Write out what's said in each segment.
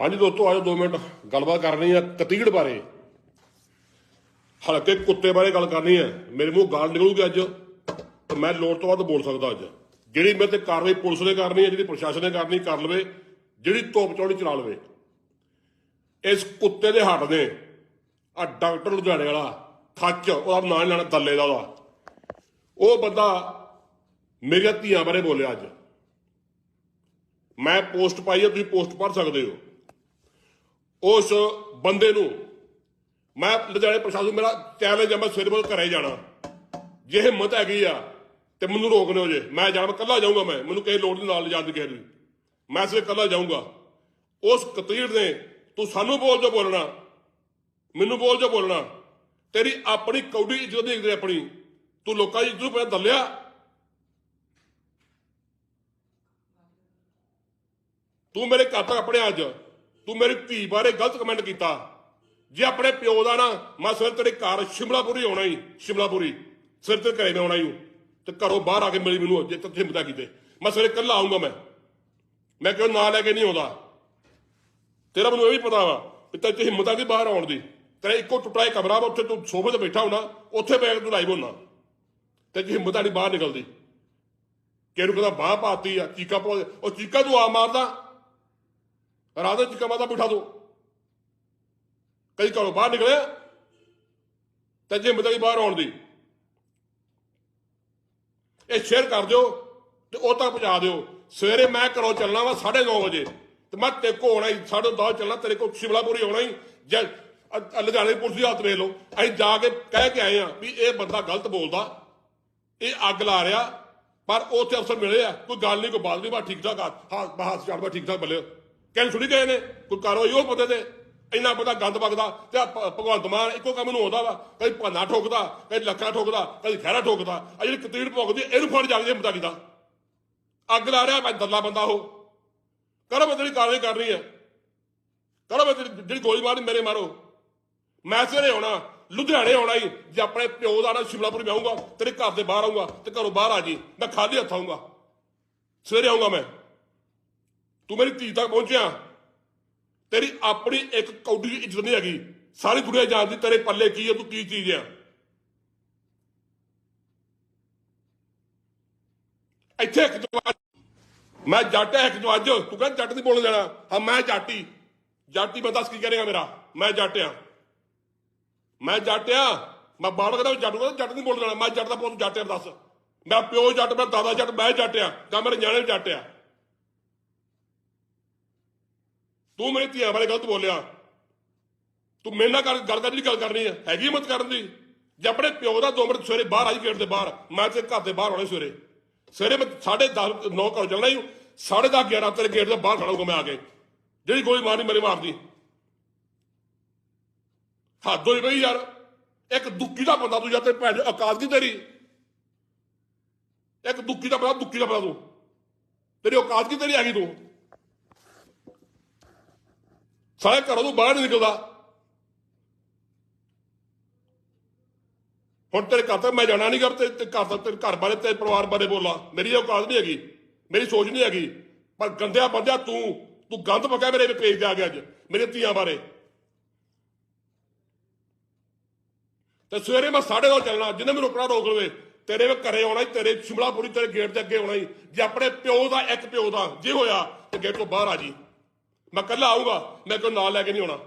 ਹਾਂਜੀ ਦੋਸਤੋ, ਆਜੋ 2 ਮਿੰਟ ਗੱਲਬਾਤ ਕਰਨੀ ਹੈ ਕਤੀੜ ਬਾਰੇ। ਹਲਕੇ ਕੁੱਤੇ ਬਾਰੇ ਗੱਲ ਕਰਨੀ ਹੈ ਮੇਰੇ ਮੂੰਹ ਗਾਲ ਨਿਕਲੂਗੀ ਅੱਜ, ਤੇ ਮੈਂ ਲੋੜ ਤੋਂ ਵੱਧ ਬੋਲ ਸਕਦਾ ਅੱਜ। ਜਿਹੜੀ ਮੇਰੇ ਤੇ ਕਾਰਵਾਈ ਪੁਲਿਸ ਨੇ ਕਰਨੀ ਹੈ ਜਿਹੜੀ ਪ੍ਰਸ਼ਾਸਨ ਨੇ ਕਰਨੀ, ਕਰ ਲਵੇ। ਜਿਹੜੀ ਤੋਪ ਚੌੜੀ ਚਲਾ ਲਵੇ। ਇਸ ਕੁੱਤੇ ਦੇ ਹੱਟ ਨੇ। ਆ ਡਾਕਟਰ ਲੁਧਿਆਣੇ ਵਾਲਾ, ਖੱਚ, ਉਹਦਾ ਨਾਂ ਲੈਣਾ ਦੱਲੇ ਦਾ ਉਹਦਾ। ਉਹ ਬੰਦਾ ਮੇਰੀਆਂ ਧੀਆਂ ਬਾਰੇ ਬੋਲਿਆ ਅੱਜ। ਮੈਂ ਪੋਸਟ ਪਾਈ ਹੈ ਤੁਸੀਂ ਪੋਸਟ ਪੜ੍ਹ ਸਕਦੇ ਹੋ। ਉਸ ਬੰਦੇ ਨੂੰ ਮੈਂ ਲੁਧਿਆਣੇ ਪ੍ਰਸ਼ਾਸਨ ਮੇਰਾ ਚੈਲੰਜ ਹੈ ਮੈਂ ਸਵੇਰੇ ਬੋਲ ਘਰੇ ਜਾਣਾ। ਜੇ ਹਿੰਮਤ ਹੈਗੀ ਆ ਤੇ ਮੈਨੂੰ ਰੋਕ ਲਿਓ ਜੇ, ਮੈਂ ਜਾਣਾ, ਮੈਂ ਇਕੱਲਾ ਜਾਊਂਗਾ ਮੈਂ, ਮੈਨੂੰ ਕਿਸੇ ਲੋੜ ਨਹੀਂ ਨਾਲ ਲਿਜਾਣ ਦੀ ਕਿਸੇ ਦੀ। ਮੈਂ ਸਵੇਰੇ ਇਕੱਲਾ ਜਾਊਂਗਾ। ਉਸ ਕਤੀਰ ਨੇ, ਤੂੰ ਸਾਨੂੰ ਬੋਲ ਜੋ ਬੋਲਣਾ, ਮੈਨੂੰ ਬੋਲ ਜੋ ਬੋਲਣਾ। ਤੇਰੀ ਆਪਣੀ ਕੌਡੀ ਇੱਜ਼ਤ ਦੇਖਦੇ ਆਪਣੀ। ਤੂੰ ਲੋਕਾਂ ਦੀ ਇੱਜ਼ਤ ਪਹਿਲਾਂ ਦੱਲਿਆ। ਤੂੰ ਮੇਰੇ ਘਰ ਤੱਕ ਆਪਣੇ ਅੱਜ। ਤੂੰ ਮੇਰੀ ਧੀ ਬਾਰੇ ਗਲਤ ਕਮੈਂਟ ਕੀਤਾ। ਜੇ ਆਪਣੇ ਪਿਓ ਦਾ ਨਾ, ਮੈਂ ਸਵੇਰ ਤੇਰੇ ਘਰ ਸ਼ਿਮਲਾਪੁਰੀ ਆਉਣਾ ਹੀ ਸ਼ਿਮਲਾਪੁਰੀ। ਸਵੇਰ ਤੇ ਘਰੇ ਮੈਂ ਆਉਣਾ ਹੀ ਤੇ ਘਰੋਂ ਬਾਹਰ ਆ ਕੇ ਮਿਲੀ ਮੈਨੂੰ ਜੇ ਤੱਕ ਹਿੰਮਤ ਕੀਤੇ ਮੈਂ ਸਵੇਰੇ ਇਕੱਲਾ ਆਉਂਗਾ ਮੈਂ। ਮੈਂ ਕਿਉਂ ਨਾਂ ਲੈ ਕੇ ਨਹੀਂ ਆਉਂਦਾ। ਤੇਰਾ ਮੈਨੂੰ ਇਹ ਵੀ ਪਤਾ ਵਾ ਕਿ ਤੇ ਹਿੰਮਤ ਆ ਦੀ ਬਾਹਰ ਆਉਣ ਦੀ। ਤੇਰਾ ਇੱਕੋ ਟੁੱਟਾ ਹੀ ਕਮਰਾ ਵਾ, ਉੱਥੇ ਤੂੰ ਸੋਫੇ ਤੇ ਬੈਠਾ ਹੋਣਾ, ਉੱਥੇ ਬੈਠ ਕੇ ਤੂੰ ਲਾਈਵ ਹੋਣਾ। ਤੇ ਜੇ ਹਿੰਮਤ ਆ ਨਹੀਂ ਬਾਹਰ ਨਿਕਲਦੀ ਕਿਹਨੂੰ ਕਹਿੰਦਾ, ਬਾਹ ਪਾਤੀ ਆ, ਚੀਕਾ ਪਾ ਉਹ ਚੀਕਾ ਤੂੰ ਆ ਮਾਰਦਾ। ਰਾਧਾ ਚੀਕਾ ਮਾਰਦਾ ਬਿਠਾ ਦੋ। ਕਈ ਘਰੋਂ ਬਾਹਰ ਨਿਕਲਿਆ ਤਾਂ ਜੇ ਹਿੰਮਤ ਬਾਹਰ ਆਉਣ ਦੀ। ਇਹ ਸ਼ੇਅਰ ਕਰ ਦਿਓ ਤੇ ਉਹ ਤੱਕ ਪਹੁੰਚਾ ਦਿਓ। ਸਵੇਰੇ ਮੈਂ ਘਰੋਂ ਚੱਲਣਾ ਵਾ 9:30 ਵਜੇ ਤੇ ਮੈਂ ਤੇ ਕੋ ਆਉਣਾ ਹੀ 10:30 ਚੱਲਣਾ, ਤੇਰੇ ਕੋਲ ਸ਼ਿਮਲਾਪੁਰੀ ਆਉਣਾ ਹੀ। ਜੈ, ਅ- ਲੁਧਿਆਣੇ ਪੁਲਿਸ ਦੀ ਹਾਲਤ ਵੇਖ ਲਓ। ਅਸੀਂ ਜਾ ਕੇ ਕਹਿ ਕੇ ਆਏ ਆ ਵੀ ਇਹ ਬੰਦਾ ਗਲਤ ਬੋਲਦਾ। ਇਹ ਅੱਗ ਲਾ ਰਿਹਾ, ਪਰ ਉੱਥੇ ਅਫਸਰ ਮਿਲੇ ਆ। ਕੋਈ ਗੱਲ ਨਹੀਂ, ਕੋਈ ਬਾਤ ਨਹੀਂ ਬਾ ਠੀਕ ਠਾਕ ਆ। ਹਾਂ ਬਾਹਰ ਚੜ ਬਾ ਠੀਕ ਠਾਕ ਬੱਲੇ ਕਹਿਣ ਸੁਣੀ ਗਏ ਨੇ, ਕੋਈ ਕਾਰਵਾਈ ਉਹ ਬੰਦੇ ਤੇ, ਇੰਨਾ ਬੰਦਾ ਗੰਦ ਵਗਦਾ ਤੇ ਭਗਵੰਤ ਮਾਨ ਇੱਕੋ ਕੰਮ ਨੂੰ ਆਉਂਦਾ ਵਾ ਕਦੀ ਭਾਨਾ ਠੋਕਦਾ ਕਦੀ ਲੱਖਾਂ ਠੋਕਦਾ ਕਦੀ ਖਹਿਰਾ ਠੋਕਦਾ ਆ ਜਿਹੜੀ ਕਤੀੜ ਭੋਗਦੀ ਇਹਨੂੰ ਫੜ ਜਾਂਦੇ ਹਿੰਮਤਾਂ ਕਿਦਾ ਅੱਗ ਲਾ ਰਿਹਾ ਮੈਂ ਦੱਲਾ ਬੰਦਾ ਉਹ। ਕਰੋ ਮੈਂ ਤੇਰੀ ਕਾਰਵਾਈ ਕਰਨੀ ਹੈ। ਕਰੋ ਮੈਂ ਤੇਰੀ ਜਿਹੜੀ ਗੋਲੀ ਮਾਰਨੀ, ਮੇਰੇ ਮਾਰੋ। ਮੈਂ ਸਵੇਰੇ ਆਉਣਾ, ਲੁਧਿਆਣੇ ਆਉਣਾ ਹੀ ਜੇ ਆਪਣੇ ਪਿਓ ਦਾ ਨਾ ਸ਼ਿਮਲਾਪੁਰ ਮੈਂ ਆਉਂਗਾ ਤੇਰੇ ਘਰ ਦੇ ਬਾਹਰ ਆਊਂਗਾ, ਤੇ ਘਰੋਂ ਬਾਹਰ ਆ ਜੀ, ਮੈਂ ਖਾਲੀ ਹੱਥ ਆਊਂਗਾ। ਸਵੇਰੇ ਆਊਂਗਾ ਮੈਂ। ਤੂੰ ਮੇਰੀ ਧੀ ਤੱਕ ਪਹੁੰਚਿਆ। ਤੇਰੀ ਆਪਣੀ ਇੱਕ ਕੌਡੀ ਦੀ ਇੱਜ਼ਤ ਨਹੀਂ ਹੈਗੀ। ਸਾਰੀ ਦੁਨੀਆ ਜਾਣਦੀ ਤੇਰੇ ਪੱਲੇ ਕੀ ਹੈ ਤੂੰ ਕੀ ਚੀਜ਼ ਆ। ਇੱਥੇ ਇੱਕ ਜਵਾਜ ਮੈਂ ਜੱਟ ਹੈ ਇੱਕ ਜਵਾਜ ਤੂੰ ਕਹਿੰਦਾ ਜੱਟ ਨਹੀਂ ਬੋਲ ਜਾਣਾ। ਹਾਂ, ਮੈਂ ਜਾਟੀ ਜਾਟੀ ਮੈਂ ਦੱਸ ਕੀ ਕਰੇਗਾ ਮੇਰਾ? ਮੈਂ ਜੱਟਿਆ ਮੈਂ ਜੱਟਿਆ ਮੈਂ ਬਾਹਰ ਕਹਿੰਦਾ ਜੱਟ ਨੂੰ ਜੱਟ ਨਹੀਂ ਬੋਲ ਜਾਣਾ। ਮੈਂ ਜੱਟ ਦਾ ਪੁੱਤ ਜੱਟ ਦੱਸ। ਮੈਂ ਪਿਓ ਜੱਟ, ਮੈਂ ਦਾਦਾ ਜੱਟ, ਮੈਂ ਜੱਟਿਆ ਜਾਂ ਮੇਰੇ ਨਿਆਣੇ ਜੱਟਿਆ ਜੱਟ ਆ ਤੂੰ ਮੇਰੀ ਧੀਆਂ ਬਾਰੇ ਗਲਤ ਬੋਲਿਆ। ਤੂੰ ਮੇਰੇ ਨਾਲ ਗੱਲ ਗੱਲ ਕਰਨੀ ਗੱਲ ਕਰਨੀ ਹੈ ਹੈਗੀ ਹਿੰਮਤ ਕਰਨ ਦੀ। ਜੇ ਆਪਣੇ ਪਿਓ ਦਾ ਦੋ ਮਿੰਟ ਸਵੇਰੇ ਬਾਹਰ ਆਈ ਗੇਟ ਦੇ ਬਾਹਰ, ਮੈਂ ਤੇ ਘਰ ਦੇ ਬਾਹਰ ਆਉਣਾ ਸਵੇਰੇ। ਸਵੇਰੇ ਮੈਂ 10:30 9 ਘਰ ਚੱਲਣਾ ਹੀ 10:30 11 ਤੇਰੇ ਗੇਟ ਦੇ ਬਾਹਰ ਖੜਾਉਂਗਾ ਮੈਂ ਆ ਕੇ। ਜਿਹੜੀ ਗੋਲੀ ਮਾਰਨੀ, ਮੇਰੇ ਮਾਰਦੀ। ਹੱਦ ਹੋਈ ਬਈ ਯਾਰ। ਇੱਕ ਦੁੱਖੀ ਦਾ ਬੰਦਾ ਤੂੰ ਜਾਂ ਤੇ ਭੈਣ ਔਕਾਤ ਕੀ ਤੇਰੀ? ਇੱਕ ਦੁੱਖੀ ਦਾ ਬੰਦਾ, ਦੁੱਖੀ ਦਾ ਬੰਦਾ ਤੂੰ। ਤੇਰੀ ਔਕਾਤ ਕੀ ਤੇਰੀ ਹੈਗੀ ਤੂੰ? ਸਾਰੇ ਘਰੋਂ ਤੂੰ ਬਾਹਰ ਨਹੀਂ ਨਿਕਲਦਾ। ਹੁਣ ਤੇਰੇ ਘਰ ਤੱਕ ਮੈਂ ਜਾਣਾ ਨਹੀਂ ਕਰ ਤੇ ਘਰ ਤੱਕ ਤੇਰੇ ਘਰ ਬਾਰੇ ਤੇ ਪਰਿਵਾਰ ਬਾਰੇ ਬੋਲਾਂ ਮੇਰੀ ਔਕਾਤ ਨਹੀਂ ਹੈਗੀ। ਮੇਰੀ ਸੋਚ ਨਹੀਂ ਹੈਗੀ। ਪਰ ਗੰਦਿਆ ਬੰਦਿਆ ਤੂੰ ਤੂੰ ਗੰਦ ਪਕਾ ਮੇਰੇ ਪੇਜ ਤੇ ਆ ਗਿਆ ਅੱਜ, ਮੇਰੇ ਧੀਆਂ ਬਾਰੇ। ਤੇ ਸਵੇਰੇ ਮੈਂ 9:30 ਚੱਲਣਾ, ਜਿੰਨੇ ਮੈਨੂੰ ਰੋਕਣਾ ਰੋਕ ਲਵੇ। ਤੇਰੇ ਵੀ ਘਰੇ ਆਉਣਾ ਹੀ, ਤੇਰੇ ਸ਼ਿਮਲਾਪੁਰੀ, ਤੇਰੇ ਗੇਟ ਦੇ ਅੱਗੇ ਆਉਣਾ ਹੀ। ਜੇ ਆਪਣੇ ਪਿਓ ਦਾ ਇੱਕ ਪਿਓ ਦਾ ਜੇ ਹੋਇਆ, ਤੇ ਗੇਟ ਤੋਂ ਬਾਹਰ ਆ ਜੀ। ਮੈਂ ਕੱਲਾ ਆਊਂਗਾ, ਮੈਂ ਕੋਈ ਨਾਲ ਲੈ ਕੇ ਨਹੀਂ ਆਉਣਾ।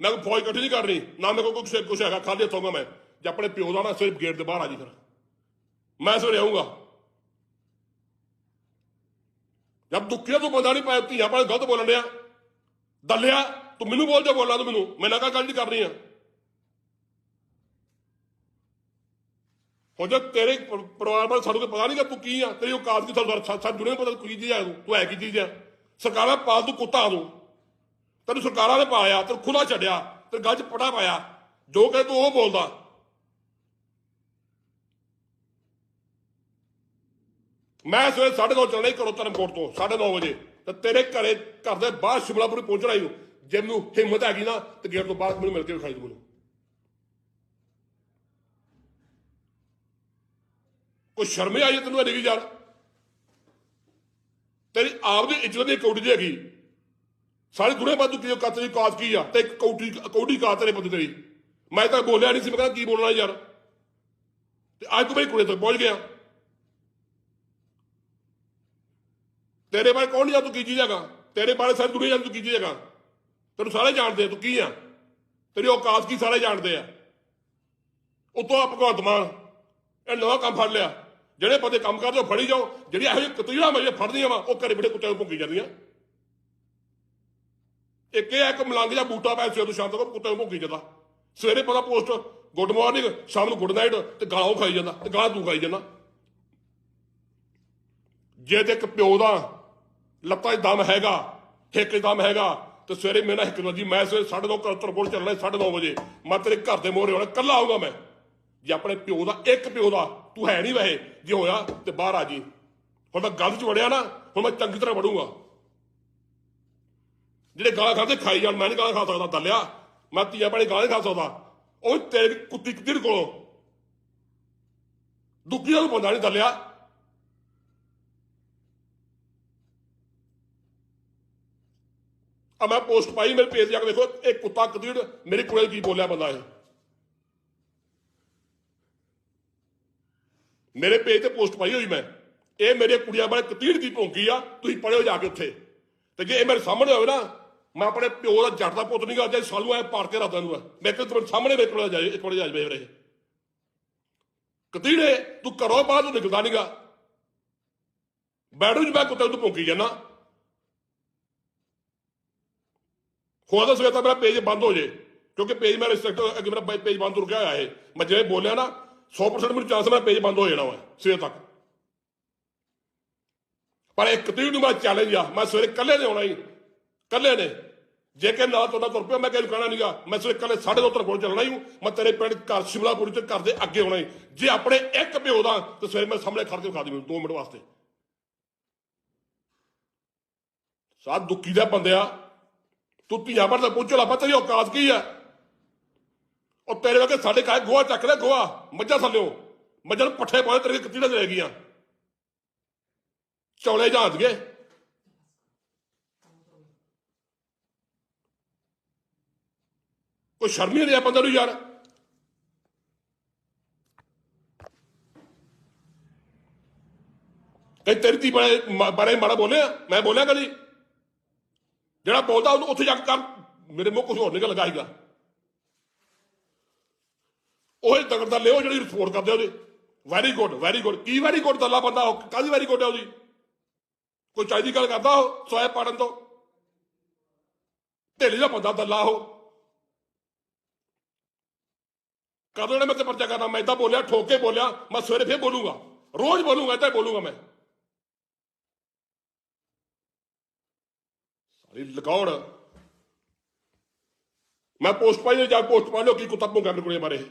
ਮੈਂ ਕੋਈ ਫੌਜ ਇਕੱਠੀ ਨਹੀਂ ਕਰਨੀ, ਨਾ ਮੇਰੇ ਕੋਲ ਕੁਛ ਕੁਛ ਹੈਗਾ, ਖਾਲੀ ਹੱਥੋਂਗਾ ਮੈਂ ਜੇ ਆਪਣੇ ਪਿਓ ਦਾ ਨਾ ਸਿਰਫ ਗੇਟ ਦੇ ਬਾਹਰ ਆ ਜੀ ਫਿਰ। ਮੈਂ ਸਵੇਰੇ ਆਊਂਗਾ। ਜਦ ਦੁੱਖਿਆ ਤੂੰ ਬੰਦਾ ਨਹੀਂ ਪਾਇਆ, ਧੀਆਂ ਪਾਲੇ ਗਲਤ ਬੋਲਣ ਡਿਆ। ਦੱਲਿਆ, ਤੂੰ ਮੈਨੂੰ ਬੋਲ ਜਾ, ਬੋਲਾਂ ਤੂੰ ਮੈਨੂੰ। ਮੈਂ ਨਾ ਕਾ ਗੱਲ ਨਹੀਂ ਕਰਨੀ ਆ। ਹੋ ਜਾ ਤੇਰੇ ਪਰਿਵਾਰ ਬਾਰੇ ਸਾਨੂੰ ਕੋਈ ਪਤਾ ਨਹੀਂਗਾ ਤੂੰ ਕੀ ਆ, ਤੇਰੀ ਔਕਾਤ ਕੀ ਸਾਨੂੰ ਜੁੜੇ ਪਤਾ ਕੀ ਚੀਜ਼ ਆ ਤੂੰ ਹੈ ਕੀ ਚੀਜ਼ ਆ। ਸਰਕਾਰਾਂ ਪਾਲ ਤੂੰ ਕੁੱਤਾ ਤੂੰ ਤੈਨੂੰ ਸਰਕਾਰਾਂ ਨੇ ਪਾਲਿਆ ਤੈਨੂੰ ਖੁੱਲਾ ਛੱਡਿਆ ਤੇ ਗੱਲ 'ਚ ਪਟਾ ਪਾਇਆ। ਜੋ ਕਹੇ ਤੂੰ ਉਹ ਬੋਲਦਾ। ਮੈਂ ਸਵੇਰੇ 9:30 ਚੱਲਣਾ ਹੀ ਘਰੋਂ ਧਰਮਕੋਟ ਤੋਂ 9:30 ਵਜੇ। ਤੇ ਤੇਰੇ ਘਰੇ, ਘਰ ਦੇ ਬਾਹਰ ਸ਼ਿਮਲਾਪੁਰ ਪਹੁੰਚਣਾ ਹੀ ਜੇ ਮੈਨੂੰ ਹਿੰਮਤ ਹੈਗੀ ਨਾ, ਤੇ ਗੇਟ ਤੋਂ ਬਾਹਰ ਮੈਨੂੰ ਮਿਲ ਕੇ ਵਿਖਾਈ ਦੇ ਮੈਨੂੰ। ਕੋਈ ਸ਼ਰਮ ਹੀ ਆਈ ਹੈ ਤੈਨੂੰ ਅੜੀ ਯਾਰ ਤੇਰੀ ਆਪ ਦੀ ਇੱਜ਼ਤ ਦੀ ਕੌਡੀ ਦੀ ਹੈਗੀ। ਸਾਰੀ ਦੁਨੀਆ ਬਾਦੂ ਕੀ ਕਾਤਰੀ ਕਾਤ ਕੀ ਆ? ਤੇ ਕੌਡੀ ਕੌਡੀ ਕਾਤ ਤੇਰੇ ਬੰਦੇ ਤੇਰੀ। ਮੈਂ ਤਾਂ ਬੋਲਿਆ ਨਹੀਂ ਸੀ, ਮੈਂ ਕਹਿੰਦਾ ਕੀ ਬੋਲਣਾ ਯਾਰ। ਤੇ ਅੱਜ ਤੂੰ ਬਈ ਕੁੜੇ ਤੱਕ ਪਹੁੰਚ ਗਿਆ। ਤੇਰੇ ਬਾਰੇ ਕੌਣ ਜਾਂ ਤੂੰ ਕੀ ਚੀਜ਼ ਹੈਗਾ? ਤੇਰੇ ਬਾਰੇ ਸਾਰੀ ਦੁਨੀਆ ਜਾਣ ਤੂੰ ਕੀ ਚੀਜ਼ ਹੈਗਾ? ਤੈਨੂੰ ਸਾਰੇ ਜਾਣਦੇ ਆ, ਤੂੰ ਕੀ ਆ? ਤੇਰੀ ਔਕਾਤ ਕੀ ਸਾਰੇ ਜਾਣਦੇ ਆ? ਉਤੋਂ ਆ ਭਗਵੰਤ ਮਾਨ ਇਹ ਨਵਾਂ ਕੰਮ ਫੜ ਲਿਆ। ਜਿਹੜੇ ਬੰਦੇ ਕੰਮ ਕਰਦੇ ਉਹ ਫੜੀ ਜਾਓ। ਜਿਹੜੀ ਇਹੋ ਜਿਹੀ ਕਤੀੜਾ ਮੈਂ ਫੜਦੀਆਂ ਵਾ ਉਹ ਘਰੇ ਬੜੇ ਕੁੱਤਿਆਂ ਨੂੰ ਭੁੰਕੀ ਜਾਂਦੀਆਂ। ਇੱਕ ਇਹ ਹੈ ਕਿ ਮਲੰਗ ਜਾਂ ਬੂਟਾ ਪੈ ਸਵੇਰ ਤੋਂ ਸ਼ਾਮ ਤੱਕ ਕੁੱਤੇ ਨੂੰ ਭੁੰਕੀ ਜਾਂਦਾ। ਸਵੇਰੇ ਪਤਾ ਪੋਸਟ, ਗੁੱਡ ਮਾਰਨਿੰਗ, ਸ਼ਾਮ ਨੂੰ ਗੁੱਡ ਨਾਈਟ, ਤੇ ਗਾਲਾਂ ਉਹ ਖਾਈ ਜਾਂਦਾ, ਤੇ ਗਾਲਾਂ ਤੂੰ ਖਾਈ ਜਾਂਦਾ। ਜੇ ਤੇ ਇੱਕ ਪਿਓ ਦਾ ਲੱਤਾਂ 'ਚ ਦਮ ਹੈਗਾ, ਠੇਕੇ 'ਚ ਦਮ ਹੈਗਾ, ਤੇ ਸਵੇਰੇ ਮੇਰੇ ਨਾਲ ਇੱਕ ਵਜੇ, ਮੈਂ ਸਵੇਰੇ 9:30 ਘਰ ਤੋਂ ਕੋਲ ਚੱਲਣਾ 9:30 ਵਜੇ। ਮੈਂ ਤੇਰੇ ਘਰ ਦੇ ਮੋਹਰੇ ਹੋਣਾ ਕੱਲਾ ਆਊਗਾ ਮੈਂ। ਜੇ ਆਪਣੇ ਪਿਓ ਦਾ ਇੱਕ ਪਿਓ ਦਾ ਤੂੰ ਹੈ ਨਹੀਂ ਵੈਸੇ, ਜੇ ਹੋਇਆ ਤੇ ਬਾਹਰ ਆ ਜੀ। ਹੁਣ ਮੈਂ ਗਲਤ 'ਚ ਵੜਿਆ ਨਾ, ਹੁਣ ਮੈਂ ਚੰਗੀ ਤਰ੍ਹਾਂ ਵੜੂੰਗਾ। ਜਿਹੜੇ ਗਾਲਾਂ ਖਾਂਦੇ ਖਾਈ ਜਾਣ, ਮੈਂ ਨਹੀਂ ਗਾਲਾਂ ਖਾ ਸਕਦਾ, ਦੱਲਿਆ। ਮੈਂ ਤੀਆਂ ਬੜੇ ਗਾਲਾਂ ਨਹੀਂ ਖਾ ਸਕਦਾ। ਉਹ ਤੇਰੇ ਕੁੱਤੀ ਕਿੱਧਰ ਕੋਲੋਂ। ਦੁੱਕੀ ਦਾ ਬੰਦਾ ਨਹੀਂ ਦੱਲਿਆ। ਆ ਮੈਂ ਪੋਸਟ ਪਾਈ ਮੇਰੇ ਪੇਜ ਜਾ ਕੇ ਦੇਖੋ ਇਹ ਕੁੱਤਾ ਕਦੀੜ ਮੇਰੇ ਕੋਲੇ ਕੀ ਬੋਲਿਆ ਬੰਦਾ ਇਹ। ਮੇਰੇ ਪੇਜ ਤੇ ਪੋਸਟ ਪਾਈ ਹੋਈ ਮੈਂ। ਇਹ ਮੇਰੇ ਕੁੜੀਆਂ ਬਾਰੇ ਕਤੀੜ ਦੀ ਭੌਂਕੀ ਆ, ਤੁਸੀਂ ਪੜਿਓ ਜਾ ਕੇ ਉੱਥੇ। ਤੇ ਜੇ ਇਹ ਮੇਰੇ ਸਾਹਮਣੇ ਹੋਵੇ ਨਾ, ਮੈਂ ਆਪਣੇ ਪਿਓ ਦਾ ਜੱਟ ਦਾ ਪੁੱਤ ਨਹੀਂਗਾ ਜੇ ਸਾਲੂ ਐ ਪਾੜ ਕੇ ਰੱਖਦਾ ਨੂੰ ਮੈਂ ਕਿ ਤੁਹਾਡੇ ਸਾਹਮਣੇ ਵੇਖ ਲੋ ਜਾਏ ਇੱਕ ਵਾਰ ਜਾ ਕਤੀੜੇ, ਤੂੰ ਘਰੋਂ ਬਾਹਰ ਨੂੰ ਨਿਕਲਦਾ ਨਹੀਂਗਾ ਬੈਡੂ ਚ ਮੈਂ ਕੁੱਤੇ ਨੂੰ ਭੌਂਕੀ ਜਾਣਾ ਖੁਦਾ ਸਵੇਰ ਤਾਂ ਮੇਰਾ ਪੇਜ ਬੰਦ ਹੋ ਜੇ, ਕਿਉਂਕਿ ਪੇਜ ਮੇਰਾ ਰਿਸਟ੍ਰਿਕਟ ਅੱਗੇ ਮੇਰਾ ਪੇਜ ਬੰਦ ਰੁਕਿਆ ਹੋਇਆ ਹੈ ਮੈਂ ਜਿਵੇਂ ਬੋਲਿਆ ਨਾ 100% ਮੈਨੂੰ ਚਾਂਸ ਮੇਰਾ ਪੇਜ ਬੰਦ ਹੋ ਜਾਣਾ ਵਾ, ਸਵੇਰ ਤੱਕ। ਪਰ ਇੱਕ ਤੀਰ ਨੂੰ ਮੈਂ ਚੈਲੰਜ ਆ, ਮੈਂ ਸਵੇਰੇ ਕੱਲੇ ਨੇ ਆਉਣਾ ਹੀ ਕੱਲੇ ਨੇ। ਜੇ ਕਿ ਨਾਲ ਤੁਹਾਡਾ ਤੁਰ ਪਿਆ ਮੈਂ ਕਿਸੇ ਨੂੰ ਕਹਿਣਾ ਨਹੀਂਗਾ ਮੈਂ ਸਵੇਰੇ ਕੱਲੇ ਸਾਢੇ ਦੋ ਤੱਕ ਕੋਲ ਚੱਲਣਾ ਹੀ, ਮੈਂ ਤੇਰੇ ਪਿੰਡ ਘਰ ਸ਼ਿਮਲਾਪੁਰੀ ਤੇ ਘਰ ਦੇ ਅੱਗੇ ਆਉਣਾ ਹੀ ਜੇ ਆਪਣੇ ਇੱਕ ਪਿਓ ਦਾ, ਤੇ ਸਵੇਰੇ ਮੈਂ ਸਾਹਮਣੇ ਖੜ ਕੇ ਖਾ ਦੇ ਮੈਨੂੰ 2 ਮਿੰਟ ਵਾਸਤੇ। ਸਾਧ ਦੁੱਕੀ ਦਾ ਬੰਦਿਆ ਤੂੰ ਧੀਆਂ ਪਰ ਤਾਂ ਪਹੁੰਚੋ ਲੱਭਾ ਤੇਰੀ ਔਕਾਤ ਕੀ ਆ? ਉਹ ਤੇਰੇ ਵਰਗੇ ਸਾਡੇ ਕਾਇ ਗੋਆ ਚੱਕ ਲੈ ਗੋਆ ਮੱਝਾਂ ਥੱਲਿਓ। ਮੱਝਾਂ ਨੂੰ ਪੱਠੇ ਪਾਏ ਤੇਰੇ ਕਿੱਥੇ ਰਹਿ ਗਈਆਂ। ਚੌਲੇ ਜਾਂਚ ਗਏ। ਕੋਈ ਸ਼ਰਮ ਨਹੀਂ ਰਿਹਾ ਬੰਦੇ ਨੂੰ ਯਾਰ। ਕਈ ਤੇਰੀ ਧੀ ਬਾਰੇ ਮਾੜਾ ਬੋਲਿਆ। ਮੈਂ ਬੋਲਿਆ ਕਦੀ। ਜਿਹੜਾ ਬੋਲਦਾ, ਉਹਨੂੰ ਉੱਥੇ ਜਾ ਕੇ ਕਰ। ਮੇਰੇ ਮੂੰਹ ਕੁਝ ਹੋਰ ਨਿਕਲ ਲਗਾਏਗਾ। ਉਹ ਹੀ ਦਾ ਲਿਓ ਜਿਹੜੀ ਰਿਪੋਰਟ ਕਰਦੇ ਉਹਦੀ। ਵੈਰੀ ਗੁੱਡ ਵੈਰੀ ਗੁੱਡ ਕੀ ਵੈਰੀ ਗੁੱਡ ਦੱਲਾ ਬੰਦਾ ਉਹ? ਕਾਹਦੀ ਵੈਰੀ ਗੁੱਡ ਹੈ ਉਹਦੀ? ਕੋਈ ਚਾਹੀਦੀ ਗੱਲ ਕਰਦਾ ਉਹ? ਸੋਏ ਪਾੜਨ ਤੋਂ? ਢੇਲੀ ਦਾ ਬੰਦਾ ਦੱਲਾ ਉਹ। ਕਦੋਂ ਨੇ ਮੈਂ ਤੇ ਪਰਚਾ ਕਰਨਾ? ਮੈਂ ਤਾਂ ਬੋਲਿਆ, ਠੋਕ ਕੇ ਬੋਲਿਆ, ਮੈਂ ਸਵੇਰੇ ਫੇਰ ਬੋਲੂੰਗਾ। ਰੋਜ਼ ਬੋਲੂੰਗਾ ਤਾਂ ਬੋਲੂਗਾ ਮੈਂ। ਸਾਰੀ ਲਗਾਉੜ ਮੈਂ ਪੋਸਟ ਪਾਈ ਜਾ ਪੋਸਟ ਪਾ ਲਓ, ਕੀ ਕੁੱਤਾ ਭੁੰਗਾ ਮੇਰੇ ਕੋਲੇ ਬਾਰੇ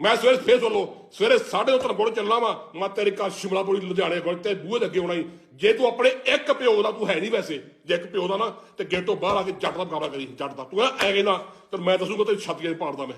ਮੈਂ ਸਵੇਰੇ ਫੇਰ ਸੁਣ ਲਓ ਸਵੇਰੇ 9:30 ਤੋਂ ਕੋਲ ਚੱਲਣਾ ਵਾ। ਮੈਂ ਤੇਰੇ ਘਰ ਸ਼ਿਮਲਾਪੁਰੀ ਲੁਧਿਆਣੇ ਕੋਲ ਤੇ ਬੂਹੇ ਦੇ ਅੱਗੇ ਆਉਣਾ ਹੀ ਜੇ ਤੂੰ ਆਪਣੇ ਇੱਕ ਪਿਓ ਦਾ ਤੂੰ ਹੈ ਨਹੀਂ ਵੈਸੇ, ਜੇ ਇੱਕ ਪਿਓ ਦਾ ਨਾ, ਤੇ ਗੇਟ ਤੋਂ ਬਾਹਰ ਆ ਕੇ ਜੱਟ ਦਾ ਮੁਕਾਬਲਾ ਕਰੀ, ਜੱਟ ਦਾ। ਤੂੰ ਐ ਕਹਿੰਦਾ ਤੇ ਮੈਂ ਦੱਸੂਗਾ ਤੇ ਛਾਤੀਆਂ 'ਚ ਪਾੜਦਾ ਮੈਂ।